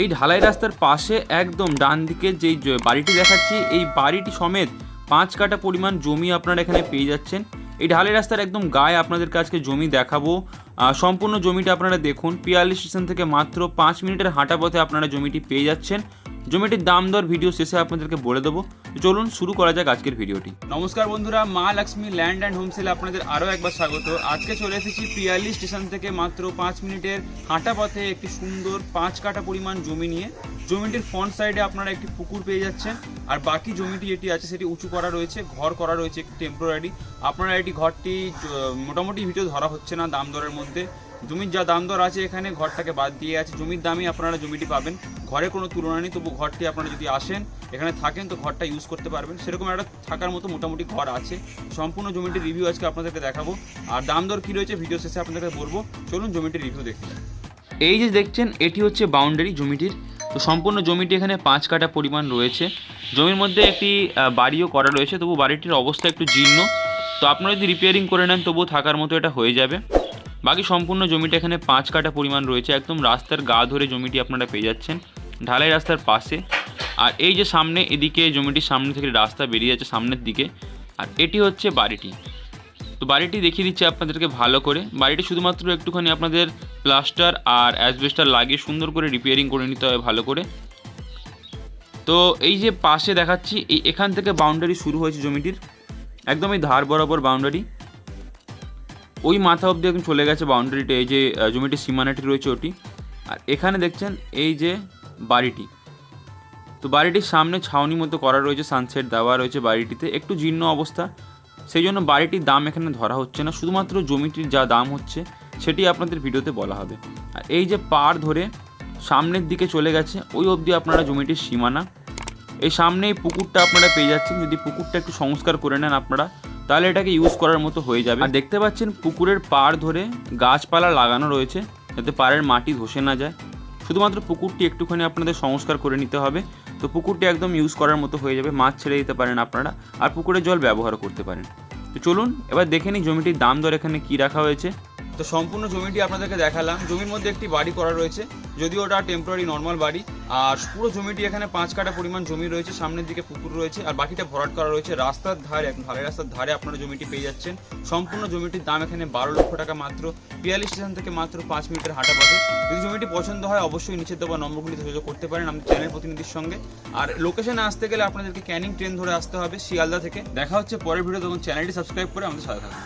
এই ঢালাই রাস্তার পাশে একদম ডান দিকে যেই বাড়িটি দেখাচ্ছি, এই বাড়িটি সমেত পাঁচ কাটা পরিমাণ জমি আপনারা এখানে পেয়ে যাচ্ছেন। এই ঢালাই রাস্তার একদম গায়ে আপনাদের কাছকে জমি দেখাবো। সম্পূর্ণ জমিটা আপনারা দেখুন পিয়ালি স্টেশন থেকে মাত্র পাঁচ মিনিটের হাঁটা পথে আপনারা জমিটি পেয়ে যাচ্ছেন। জমিটির দাম দর ভিডিও শেষে আপনাদেরকে বলে দেবো। চলুন শুরু করা যাক আজকের ভিডিওটি। নমস্কার বন্ধুরা, মা লক্ষ্মী ল্যান্ড অ্যান্ড হোমসেলে আপনাদের আরও একবার স্বাগত। আজকে চলে এসেছি পিয়ালি স্টেশন থেকে মাত্র পাঁচ মিনিটের হাঁটা পথে একটি সুন্দর পাঁচ কাটা পরিমাণ জমি নিয়ে। জমিটির ফ্রন্ট সাইডে আপনারা একটি পুকুর পেয়ে যাচ্ছেন, আর বাকি জমিটি যেটি আছে সেটি উঁচু করা রয়েছে, ঘর করা রয়েছে, একটি টেম্পোরারি আপনারা এটি ঘরটি মোটামুটি ভিডিও ধরা হচ্ছে না দাম দরের মধ্যে। জমির যা দাম দর আছে এখানে ঘরটাকে বাদ দিয়ে আছে। জমির দামই আপনারা জমিটি পাবেন। ঘরে কোনো তুলনা নেই, তবু ঘরটি আপনারা যদি আসেন, এখানে থাকেন, তো ঘরটা ইউজ করতে পারবেন। সেরকম একটা থাকার মতো মোটামুটি ঘর আছে। সম্পূর্ণ জমিটির রিভিউ আজকে আপনাদেরকে দেখাবো। আর দাম দর কী রয়েছে ভিডিও শেষে আপনাদেরকে বলব। চলুন জমিটির রিভিউ দেখতে এই যে দেখছেন, এটি হচ্ছে বাউন্ডারি জমিটির। তো সম্পূর্ণ জমিটি এখানে পাঁচ কাটা পরিমাণ রয়েছে। জমির মধ্যে একটি বাড়িও করা রয়েছে, তবু বাড়িটির অবস্থা একটু জীর্ণ। তো আপনারা যদি রিপেয়ারিং করে নেন, তবুও থাকার মতো এটা হয়ে যাবে। বাকি সম্পূর্ণ জমিটা এখানে পাঁচ কাটা পরিমাণ রয়েছে। একদম রাস্তার গা ধরে জমিটি আপনারা পেয়ে যাচ্ছেন। ঢালাই রাস্তার পাশে। আর এই যে সামনে, এদিকে জমিটির সামনে থেকে রাস্তা বেরিয়ে যাচ্ছে সামনের দিকে। আর এটি হচ্ছে বাড়িটি। তো বাড়িটি দেখিয়ে দিচ্ছে আপনাদেরকে ভালো করে। বাড়িটি শুধুমাত্র একটুখানি আপনাদের প্লাস্টার আর অ্যাসবেস্টার লাগিয়ে সুন্দর করে রিপেয়ারিং করে নিতে হবে ভালো করে। তো এই যে পাশে দেখাচ্ছি, এই এখান থেকে বাউন্ডারি শুরু হয়েছে জমিটির। একদম এই ধার বরাবর বাউন্ডারি ওই মাথা অবধি এখন চলে গেছে বাউন্ডারিটা এই যে জমিটির সীমানাটি রয়েছে ওটি। আর এখানে দেখছেন, এই যে বাড়িটি। তো বাড়িটির সামনে ছাউনি মতো করা রয়েছে সানসেট দেওয়া রয়েছে বাড়িটিতে। একটু জীর্ণ অবস্থা, সেই জন্য বাড়িটির দাম এখানে ধরা হচ্ছে না। শুধুমাত্র জমিটির যা দাম হচ্ছে, সেটি আপনাদের ভিডিওতে বলা হবে। আর এই যে পার ধরে সামনের দিকে চলে গেছে, ওই অবধি আপনারা জমিটির সীমানা। এই সামনে এই পুকুরটা আপনারা পেয়ে যাচ্ছেন। যদি পুকুরটা একটু সংস্কার করে নেন আপনারা তাহলে এটাকে ইউজ করার মতো হয়ে যাবে। আর দেখতে পাচ্ছেন পুকুরের পাড় ধরে গাছপালা লাগানো রয়েছে, যাতে পাড়ের মাটি ধসে না যায়। শুধুমাত্র পুকুরটি একটুখানি আপনাদের সংস্কার করে নিতে হবে। তো পুকুরটি একদম ইউজ করার মতো হয়ে যাবে, মাছ ছেড়ে দিতে পারেন আপনারা, আর পুকুরের জল ব্যবহার করতে পারেন। তো চলুন, এবার দেখে নিই জমিটির দাম দর এখানে কী রাখা হয়েছে। তো সম্পূর্ণ জমিটি আপনাদেরকে দেখালাম। জমির মধ্যে একটি বাড়ি করা রয়েছে, যদিও ওটা টেম্পোরারি নর্মাল বাড়ি। আর পুরো জমিটি এখানে পাঁচ কাটা পরিমাণ জমি রয়েছে, সামনের দিকে পুকুর রয়েছে, আর বাকিটা ভরাট করা রয়েছে। রাস্তার ধারে ঢালাই রাস্তার ধারে আপনারা জমিটি পেয়ে যাচ্ছেন। সম্পূর্ণ জমিটির দাম এখানে বারো লক্ষ টাকা মাত্র। পিয়ালি স্টেশন থেকে মাত্র পাঁচ মিনিটের হাঁটা পথে। যদি জমিটি পছন্দ হয়, অবশ্যই নিচে দেওয়া নম্বরগুলিতে যোগাযোগ করতে পারেন আমাদের চ্যানেল প্রতিনিধির সঙ্গে। আর লোকেশনে আসতে গেলে আপনাদেরকে ক্যানিং ট্রেন ধরে আসতে হবে শিয়ালদা থেকে। দেখা হচ্ছে পরের ভিডিও তখন চ্যানেলটি সাবস্ক্রাইব করে আমাদের সাথে থাকুন।